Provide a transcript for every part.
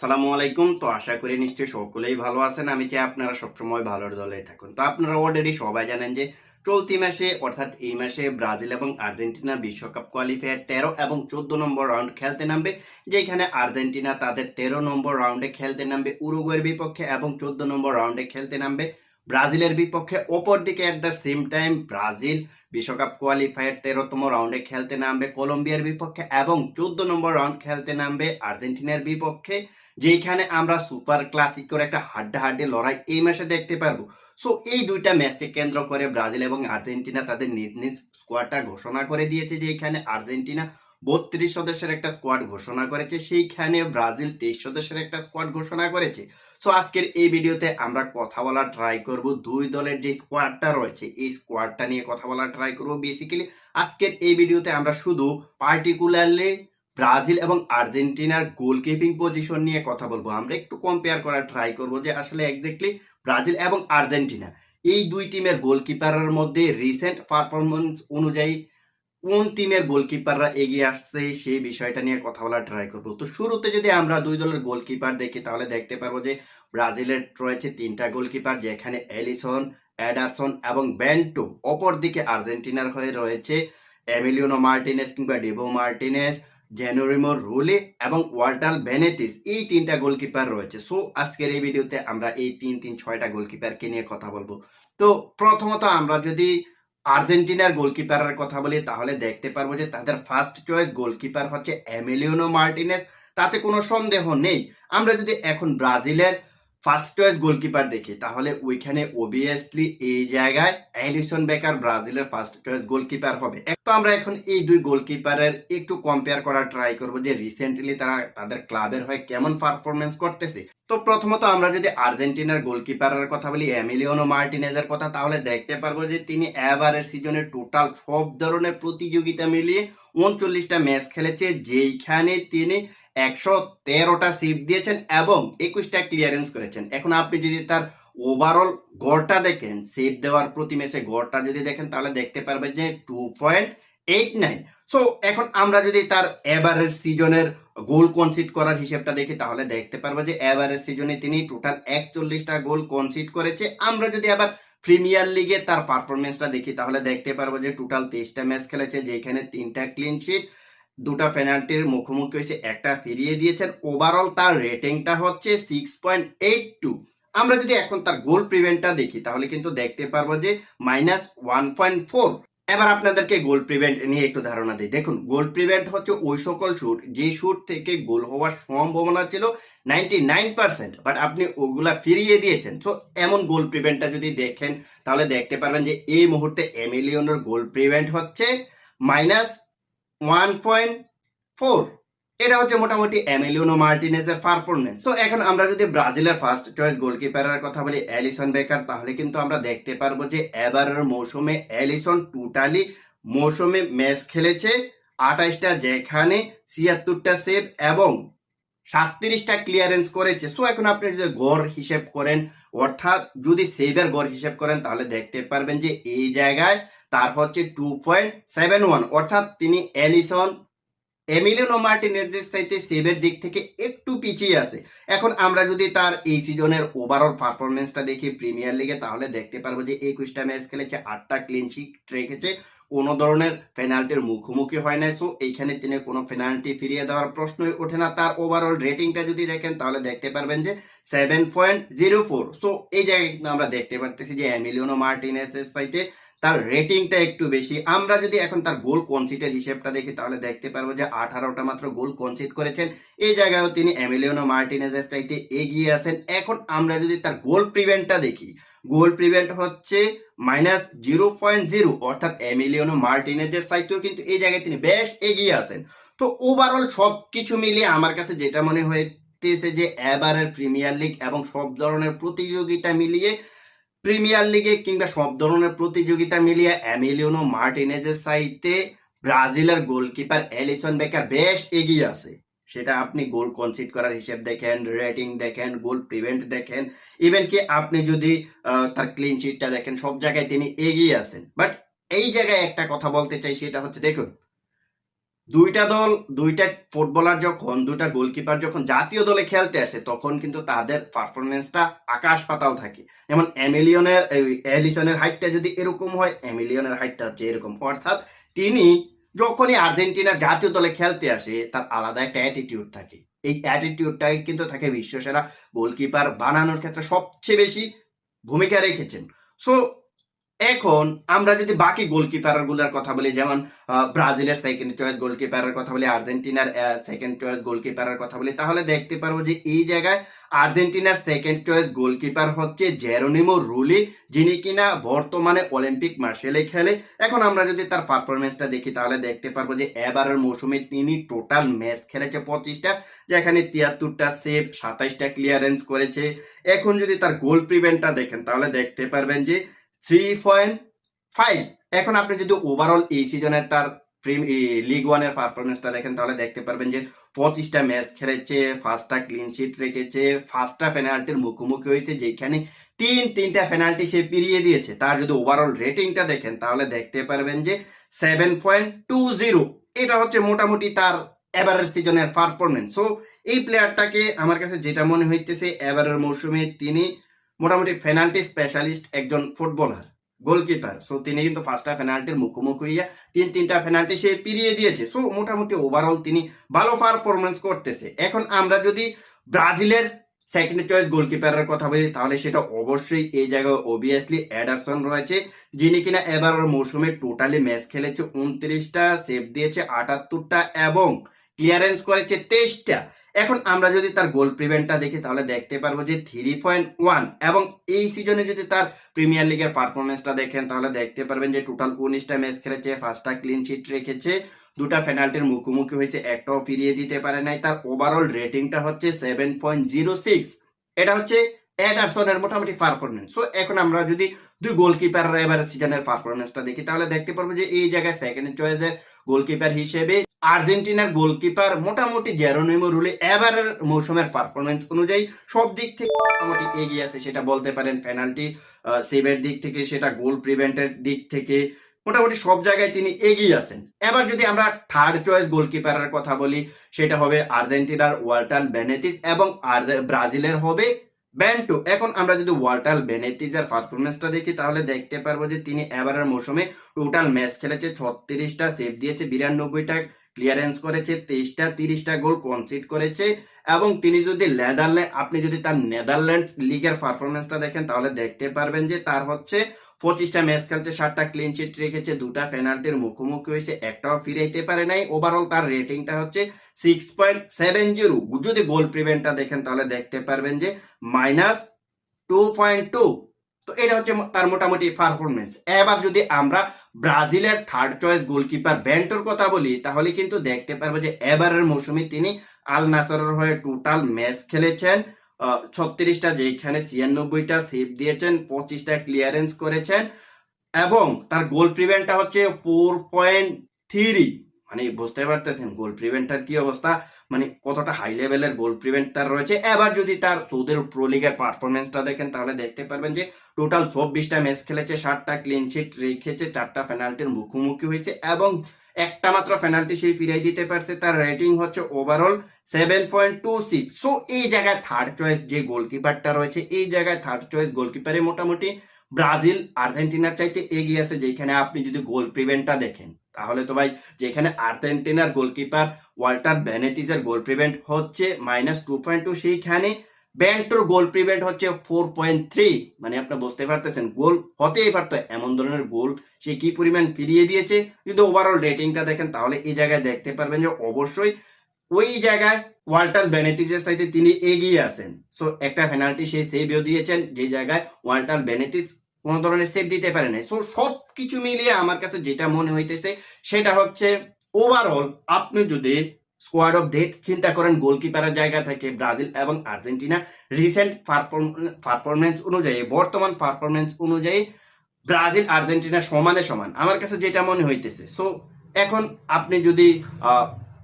সালামু আলাইকুম। তো আশা করি নিশ্চয়ই সকলেই ভালো আছেন। আমি চাই আপনারা সবসময় ভালোর দলে থাকুন। তো আপনারা অলরেডি সবাই জানেন যে চলতি মাসে, অর্থাৎ এই মাসে ব্রাজিল এবং আর্জেন্টিনা বিশ্বকাপ কোয়ালিফায়ার তেরো এবং চোদ্দ নম্বর রাউন্ড খেলতে নামবে, যেখানে আর্জেন্টিনা তাদের তেরো নম্বর রাউন্ডে খেলতে নামবে, উরুগুয়ের বিপক্ষে এবং চোদ্দ নম্বর রাউন্ডে খেলতে নামবে ব্রাজিলের বিপক্ষে অপরদিকে at the same time Brazil বিশ্বকাপ কোয়ালিফায়ার তেরোতম রাউন্ডে খেলতে নামবে কলম্বিয়ার বিপক্ষে এবং চোদ্দ নম্বর রাউন্ড খেলতে নামবে আর্জেন্টিনার বিপক্ষে যেখানে আমরা সুপার ক্লাসিকর একটা হাড্ডাহাড্ডি লড়াই এই মাসে দেখতে পারব। সো এই দুইটা ম্যাচকে কেন্দ্র করে ব্রাজিল এবং আর্জেন্টিনা তাদের নিজ নিজ স্কোয়াডটা ঘোষণা করে দিয়েছে যে এখানে আর্জেন্টিনা বত্রিশ সদস্যের একটা স্কোয়াড ঘোষণা করেছে, সেইখানে ব্রাজিল তেইশ সদস্যের একটা স্কোয়াড ঘোষণা করেছে। সো আজকের এই ভিডিওতে আমরা কথা বলা ট্রাই করব। দুই দলের যে স্কোয়াডটা রয়েছে, এই স্কোয়াডটা নিয়ে কথা বলা ট্রাই করব বেসিক্যালি আজকের এই ভিডিওতে আমরা শুধু পার্টিকুলারলি ব্রাজিল এবং আর্জেন্টিনার গোলকিপিং পজিশন নিয়ে কথা বলব। আমরা একটু কম্পেয়ার করার ট্রাই করব যে আসলে এক্স্যাক্টলি ব্রাজিল এবং আর্জেন্টিনা, এই দুই টিমের গোলকিপারের মধ্যে রিসেন্ট পারফরমেন্স অনুযায়ী কোন টিমের গোলকিপাররা এগিয়ে আসছে সেই বিষয়টা নিয়ে কথা বলার ট্রাই করব। তো শুরুতে যদি আমরা দুই দলের গোলকিপার দেখি, তাহলে দেখতে পারব যে ব্রাজিলের রয়েছে তিনটা গোলকিপার যেখানে এলিসন, অ্যাডারসন এবং বেন্টো। অপরদিকে আর্জেন্টিনার হয়ে রয়েছে এমিলিওনো মার্টিনেস কিংবা ডেভো মার্টিনেস, জেনোরিমো রুলি এবং ওয়াল্টার বেনেতিস। এই তিনটা গোলকিপার রয়েছে। সো আজকের এই ভিডিওতে আমরা এই তিন তিন, ছয়টা গোলকিপারকে নিয়ে কথা বলব। তো প্রথমত আমরা যদি আর্জেন্টিনার গোলকিপারের কথা বলি, তাহলে দেখতে পারব যে তাদের ফার্স্ট চয়েস গোলকিপার হচ্ছে এমিলিওনো মার্টিনেস তাতে কোনো সন্দেহ নেই। আমরা যদি এখন ব্রাজিলের ফার্স্ট চয়েস গোলকিপার দেখি, তাহলে ওইখানে ওবিয়াসলি এই জায়গায় অ্যালিসন বেকার ব্রাজিলের ফার্স্ট চয়েস গোলকিপার হবে। তো আমরা এখন এই দুই গোলকিপারের একটু কম্পেয়ার করার ট্রাই করব যে রিসেন্টলি তারা তাদের ক্লাবের হয়ে কেমন পারফরমেন্স করতেছে। তো প্রথমত আমরা যদি আর্জেন্টিনার গোলকিপারের কথা বলি এমিলিওনো মার্টিনেজের কথা, তাহলে দেখতে পারব যে তিনি এবারের সিজনে টোটাল সব ধরনের প্রতিযোগিতা মিলিয়ে উনচল্লিশটা ম্যাচ খেলেছে, যেইখানে তিনি একশো তেরোটা সিপ দিয়েছেন এবং একুশটা ক্লিয়ারেন্স করেছেন। এখন আপনি যদি তার ওভারঅল গড়টা দেখেন সেভ দেওয়ার প্রতি ম্যাচে গড়টা যদি দেখেন, তাহলে দেখতে পারবেন যে two point eight nine so এখন আমরা যদি তার এবারের সিজনের গোল কনসিড করার হিসেবটা দেখি তাহলে দেখতে পারব যে এবারের সিজনে তিনি টোটাল একচল্লিশটা গোল কনসিড করেছে। আমরা যদি আবার প্রিমিয়ার লিগে তার পারফরমেন্সটা দেখি, তাহলে দেখতে পারব যে টোটাল তেইশটা ম্যাচ খেলেছে, যেখানে তিনটা ক্লিন শিট দুটা পেনাল্টির মুখোমুখি হয়েছে, একটা ফিরিয়ে দিয়েছেন। ওভারঅল তার রেটিংটা হচ্ছে সিক্স পয়েন্ট এইট টু আমরা যদি এখন তার গোল প্রিভেন্টটা দেখি, তাহলে কিন্তু দেখতে পারব যে মাইনাস ওয়ান পয়েন্ট ফোর এবার আপনাদেরকে গোল প্রিভেন্ট নিয়ে একটু ধারণা দিই। দেখুন গোল প্রিভেন্ট হচ্ছে ওই সকল শুট যে শুট থেকে গোল হওয়ার সম্ভাবনা ছিল নাইনটি নাইন পার্সেন্ট বাট আপনি ওগুলা ফিরিয়ে দিয়েছেন। সো এমন গোল প্রিভেন্টটা যদি দেখেন, তাহলে দেখতে পারবেন যে এই মুহূর্তে এমিলিয়নের গোল প্রিভেন্ট হচ্ছে মাইনাস ওয়ান পয়েন্ট ফোর এটা হচ্ছে মোটামুটি এমিলিওনো মার্টিনেজের পারফরমেন্স তো এখন আমরা যদি ব্রাজিলের ফার্স্ট চয়েস গোলকিপারের কথা বলি অ্যালিসন বেকার তাহলে কিন্তু আমরা দেখতে পারব যে এবারের মৌসুমে অ্যালিসন টোটালি মৌসুমে ম্যাচ খেলেছে আঠাইশটা যেখানে ছিয়াত্তরটা সেভ এবং সাতত্রিশটা ক্লিয়ারেন্স করেছে। সো এখন আপনি যদি গড় হিসেব করেন, অর্থাৎ যদি সেভের গড় হিসেব করেন, তাহলে দেখতে পারবেন যে এই জায়গায় তার হচ্ছে টু পয়েন্ট সেভেন ওয়ান অর্থাৎ তিনি এলিসন এমিলিনো মার্টিনেজের চাইতে সেভের দিক থেকে একটু পিছিয়ে আছে। এখন আমরা যদি তার এই সিজনের ওভারঅল পারফরমেন্সটা দেখি প্রিমিয়ার লিগে তাহলে দেখতে পারব যে একুশটা ম্যাচ খেলেছে, আটটা ক্লিন শিট রেখেছে। কোনো ধরনের পেনাল্টির মুখোমুখি হয় না সো এইখানে তিনি কোনো পেনাল্টি ফিরিয়ে দেওয়ার প্রশ্নই ওঠে না। তার ওভারঅল রেটিংটা যদি দেখেন, তাহলে দেখতে পারবেন যে seven point zero four so এই জায়গায় কিন্তু আমরা দেখতে পারতেছি যে এমিলিওনো মার্টিনেসের চাইতে তার রেটিংটা একটু বেশি। আমরা যদি এখন তার গোল কনসিটের হিসেবটা দেখি, তাহলে দেখতে পারব যে আঠারোটা মাত্র গোল কনসিট করেছেন। এই জায়গায়ও তিনি এমিলিওনো মার্টিনেজের চাইতে এগিয়ে আছেন। এখন আমরা যদি তার গোল প্রিভেন্টটা দেখি গোল প্রিভেন্ট হচ্ছে মাইনাস জিরো পয়েন্ট জিরো অর্থাৎ এমিলিওনো মার্টিনেজের চাইতেও কিন্তু এই জায়গায় তিনি বেশ এগিয়ে আছেন। তো ওভারঅল সব কিছু মিলিয়ে আমার কাছে যেটা মনে হইতেছে যে এবারের প্রিমিয়ার লিগ এবং সব ধরনের প্রতিযোগিতা মিলিয়ে প্রিমিয়ার লিগে কিংবা সব ধরনের প্রতিযোগিতা মিলিয়ে অ্যামিলিওনো মার্টিনেজের সাইতে ব্রাজিলের গোলকিপার এলিসন বেকার বেশ এগিয়ে আছে। সেটা আপনি গোল কনসিড করার হিসেব দেখেন রেটিং দেখেন গোল প্রিভেন্ট দেখেন ইভেন কি আপনি যদি তার ক্লিন শিটটা দেখেন, সব জায়গায় তিনি এগিয়ে আছেন। বাট এই জায়গায় একটা কথা বলতে চাই, সেটা হচ্ছে দেখুন দুইটা দল, দুইটা ফুটবলার যখন, দুইটা গোলকিপার যখন জাতীয় দলে খেলতে আসে, তখন কিন্তু তাদের পারফরমেন্সটা আকাশ পাতাল থাকে। যেমন এমিলিয়নের এলিসনের হাইটটা যদি এরকম হয়, এমিলিয়নের হাইটটা হচ্ছে এরকম। অর্থাৎ তিনি যখনই আর্জেন্টিনার জাতীয় দলে খেলতে আসে, তার আলাদা একটা অ্যাটিটিউড থাকে। এই অ্যাটিটিউডটাই কিন্তু তাকে বিশ্বসেরা গোলকিপার বানানোর ক্ষেত্রে সবচেয়ে বেশি ভূমিকা রেখেছেন। সো এখন আমরা যদি বাকি গোলকিপারগুলার কথা বলি, যেমন ব্রাজিলের সেকেন্ড চয়েস গোলকিপারের কথা বলি, আর্জেন্টিনার সেকেন্ড চয়েস গোলকিপারের কথা বলি, তাহলে দেখতে পারব যে এই জায়গায় আর্জেন্টিনার সেকেন্ড চয়েস গোলকিপার হচ্ছে জেরোনিমো রুলি যিনি কিনা বর্তমানে অলিম্পিক মার্শেলে খেলে। এখন আমরা যদি তার পারফরমেন্সটা দেখি, তাহলে দেখতে পারব যে এবারের মৌসুমে তিনি টোটাল ম্যাচ খেলেছে পঁচিশটা, যেখানে তিয়াত্তরটা সেভ সাতাইশটা ক্লিয়ারেন্স করেছে। এখন যদি তার গোল প্রিভেন্টটা দেখেন, তাহলে দেখতে পারবেন যে থ্রি পয়েন্ট ফাইভ এখন আপনি যদি ওভারঅল এই সিজনের তার লিগ ওয়ানের পারফরমেন্সটা দেখেন, তাহলে দেখতে পারবেন যে পঁচিশটা ম্যাচ খেলেছে ফার্স্টটা ক্লিন শিট রেখেছে ফার্স্টটা পেনাল্টির মুখোমুখি হয়েছে, যেখানে তিন, তিনটা পেনাল্টি সে পিরিয়ে দিয়েছে। তার যদি ওভারঅল রেটিংটা দেখেন, তাহলে দেখতে পারবেন যে সেভেন পয়েন্ট টু জিরো এটা হচ্ছে মোটামুটি তার এবারের সিজনের পারফরমেন্স সো এই প্লেয়ারটাকে আমার কাছে যেটা মনে হইতেছে এবারের মৌসুমে তিনি মোটামুটি পেনাল্টি স্পেশালিস্ট একজন ফুটবলার গোলকিপার সো তিনি কিন্তু ফার্স্টটা পেনাল্টির মুখোমুখি হইয়া তিন তিনটা পেনাল্টি সে পিরিয়ে দিয়েছে। সো মোটামুটি ওভারঅল তিনি ভালো পারফরমেন্স করতেছে। এখন আমরা যদি ব্রাজিলের সেকেন্ড চয়েস গোলকিপারের কথা বলি, তাহলে সেটা অবশ্যই এই জায়গায় অবভিয়াসলি অ্যাডারসন রয়েছে, যিনি কিনা এবারের মৌসুমে টোটালি ম্যাচ খেলেছে, উনত্রিশটা সেভ দিয়েছে, আটাত্তরটা এবং ক্লিয়ারেন্স করেছে তেইশটা। এখন আমরা যদি তার গোল প্রিভেন্টটা দেখি, তাহলে দেখতে পারব যে থ্রি পয়েন্ট ওয়ান এবং এই সিজনে যদি তার প্রিমিয়ার লিগের পারফরমেন্সটা দেখেন, তাহলে দেখতে পারবেন যে টোটাল উনিশটা ম্যাচ খেলেছে ফার্স্টটা ক্লিন শিট রেখেছে, দুটা পেনাল্টির মুখোমুখি হয়েছে একটাও ফিরিয়ে দিতে পারে নাই, তার ওভারঅল রেটিংটা হচ্ছে সেভেন পয়েন্ট জিরো সিক্স এটা হচ্ছে এডারসনের মোটামুটি পারফরমেন্স সো এখন আমরা যদি দুই গোলকিপার এবার সিজনের পারফরমেন্সটা দেখি, তাহলে দেখতে পারব যে এই জায়গায় সেকেন্ড চয়েসের গোলকিপার হিসেবে আর্জেন্টিনার গোলকিপার মোটামুটি জেরোনিমো রুলে এবারের মৌসুমের পারফরমেন্স অনুযায়ী সব দিক থেকে মোটামুটি এগিয়ে আছে, সেটা বলতে পারেন পেনাল্টি সেভের দিক থেকে, সেটা গোল প্রিভেন্টের দিক থেকে, মোটামুটি সব জায়গায় তিনি এগিয়ে আছেন। এবার যদি আমরা থার্ড চয়েস গোলকিপারের কথা বলি, সেটা হবে আর্জেন্টিনার ওয়াল্টার বেনেতিস এবং ব্রাজিলের হবে ব্যান্টো এখন আমরা যদি ওয়াল্টার বেনেতিজের পারফরমেন্সটা দেখি, তাহলে দেখতে পারব যে তিনি এবারের মৌসুমে টোটাল ম্যাচ খেলেছে ছত্রিশটা সেভ দিয়েছে বিরানব্বইটা ক্লিয়ারেন্স করেছে, তেইশটা, তিরিশটা গোল কনসিড করেছে এবং তিনি যদি নেদারল্যান্ড আপনি যদি তার নেদারল্যান্ডস লিগের পারফরমেন্সটা দেখেন, তাহলে দেখতে পারবেন যে তার হচ্ছে পঁচিশটা ম্যাচ খেলছে, সাতটা ক্লিন চিট রেখেছে, দুটা পেনাল্টির মুখোমুখি হয়েছে, একটাও ফিরাইতে পারে নাই। ওভারঅল তার রেটিংটা হচ্ছে সিক্স পয়েন্ট সেভেন জিরো যদি গোল প্রিভেন্টটা দেখেন, তাহলে দেখতে পারবেন যে মাইনাস টু পয়েন্ট টু তো এটা হচ্ছে তার মোটামুটি পারফরমেন্স এবার যদি আমরা ব্রাজিলের থার্ড চয়েস গোলকিপার ব্যান্টোর কথা বলি, তাহলে কিন্তু দেখতে পারব যে এবারের মৌসুমে তিনি আল নাসরের হয়ে টোটাল ম্যাচ খেলেছেন। ছত্রিশটা যেখানে ছিয়ানব্বইটা সেভ দিয়েছেন, পঁচিশটা ক্লিয়ারেন্স করেছেন এবং তার গোল প্রিভেন্টটা হচ্ছে ফোর পয়েন্ট থ্রি মানে বুঝতে পারতেছেন গোল প্রিভেন্টার কি অবস্থা? মানে কতটা হাই লেভেলের গোল প্রিভেন্ট তার রয়েছে। এবার যদি তার সৌদের প্রো লিগের পারফরমেন্সটা দেখেন, তাহলে দেখতে পারবেন যে টোটাল চব্বিশটা ম্যাচ খেলেছে, ষাটটা ক্লিন শিট রেখেছে, চারটা পেনাল্টির মুখোমুখি হয়েছে এবং একটা মাত্র পেনাল্টি সেই ফিরাই দিতে পারছে। তার রেটিং হচ্ছে overall seven point two six so এই জায়গায় থার্ড চয়েস যে গোলকিপারটা রয়েছে, এই জায়গায় থার্ড চয়েস গোলকিপারে মোটামুটি ব্রাজিল, আর্জেন্টিনার চাইতে এগিয়ে আছে, যেখানে আপনি যদি গোল প্রিভেন্টটা দেখেন, তাহলে তো ভাই, যেখানে আর্জেন্টিনার গোলকিপার ওয়াল্টার বেনেতিসের গোল প্রিভেন্ট হচ্ছে মাইনাস টু পয়েন্ট টু সেইখানে ব্যান্টোর গোল প্রিভেন্ট হচ্ছে ফোর পয়েন্ট থ্রি মানে আপনি বুঝতে পারতেছেন গোল হতেই পারতো, এমন ধরনের গোল সে কি পরিমাণ ফিরিয়ে দিয়েছে? যদি ওভারঅল রেটিংটা দেখেন, তাহলে এই জায়গায় দেখতে পারবেন যে অবশ্যই ওই জায়গায় ওয়াল্টার বেনেতিসের সাথে তিনি এগিয়ে আছেন। সো একটা পেনাল্টি সেই সেভও দিয়েছেন, যে জায়গায় ওয়াল্টার বেনেতিস কোনো ধরনের সেভ দিতে পারে নাই। সো সব কিছু মিলিয়ে আমার কাছে যেটা মনে হইতেছে, সেটা হচ্ছে ওভারঅল আপনি যদি স্কোয়াড অফ ডেথ চিন্তা করেন, গোলকিপারের জায়গা থেকে ব্রাজিল এবং আর্জেন্টিনা রিসেন্ট পারফরমেন্স অনুযায়ী, বর্তমান পারফরমেন্স অনুযায়ী ব্রাজিল, আর্জেন্টিনা সমানে সমান। আমার কাছে যেটা মনে হইতেছে। সো এখন আপনি যদি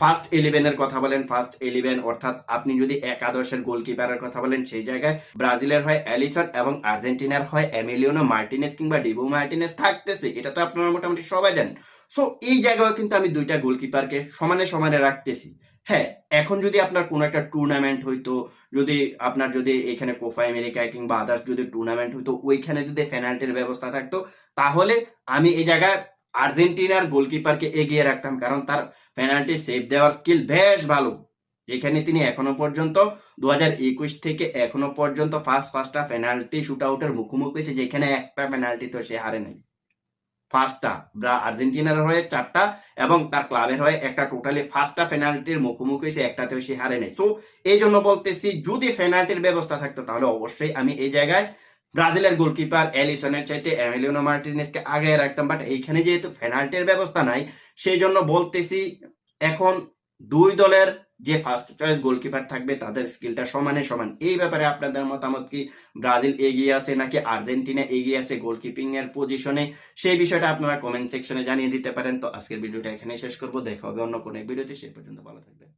ফার্স্ট ইলেভেনের কথা বলেন ফার্স্ট ইলেভেন অর্থাৎ আপনি যদি একাদশের গোলকিপারের কথা বলেন, সেই জায়গায় ব্রাজিলের হয় অ্যালিসন এবং আর্জেন্টিনার হয় এমিলিওনো মার্টিনেস কিংবা ডিবো মার্টিনেস থাকতেছে। এটা তো আপনারা মোটামুটি সবাই জানেন। সো এই জায়গায় কিন্তু আমি দুইটা গোলকিপারকে সমানে সমানে রাখতেছি। হ্যাঁ এখন যদি আপনার কোনো একটা টুর্নামেন্ট হইতো, যদি আপনার যদি এখানে কোফা আমেরিকা কিংবা আদার্স যদি টুর্নামেন্ট হইতো, ওইখানে যদি পেনাল্টির ব্যবস্থা থাকতো, তাহলে আমি এই জায়গায় আর্জেন্টিনার গোলকিপারকে এগিয়ে রাখতাম। কারণ তার পেনাল্টি সেভ দেওয়ার স্কিল বেশ ভালো। যেখানে তিনি এখনও পর্যন্ত দুই হাজার একুশ থেকে এখনও পর্যন্ত ফার্স্ট ফার্স্টটা পেনাল্টি শুট আউটের মুখোমুখি হয়েছে, যেখানে একটা পেনাল্টি তো সে হারে নাই। ফার্স্টটা আর্জেন্টিনার হয়ে চারটা এবং তার ক্লাবের হয়ে একটা টোটালি ফার্স্টটা পেনাল্টির মুখোমুখি হয়েছে, একটাতেও সে হারে নেই। তো এই জন্য বলতেছি, যদি পেনাল্টির ব্যবস্থা থাকতো, তাহলে অবশ্যই আমি এই জায়গায় ব্রাজিলের গোলকিপার এলিসনের চাইতে এমিলিওনো মার্টিনেসকে আগে রাখতাম। বাট এইখানে যেহেতু পেনাল্টির ব্যবস্থা নাই সেই জন্য বলতেছি, এখন দুই দলের যে ফার্স্ট চয়েস গোলকিপার থাকবে, তাদের স্কিলটা সমানে সমান। এই ব্যাপারে আপনাদের মতামত কি? ব্রাজিল এগিয়ে আছে নাকি আর্জেন্টিনা এগিয়ে আছে গোলকিপিং এর পজিশনে সেই বিষয়টা আপনারা কমেন্ট সেকশনে জানিয়ে দিতে পারেন। তো আজকের ভিডিওটা এখানে শেষ করব। দেখা হবে অন্য কোনো ভিডিওতে। সেই পর্যন্ত ভালো থাকবেন।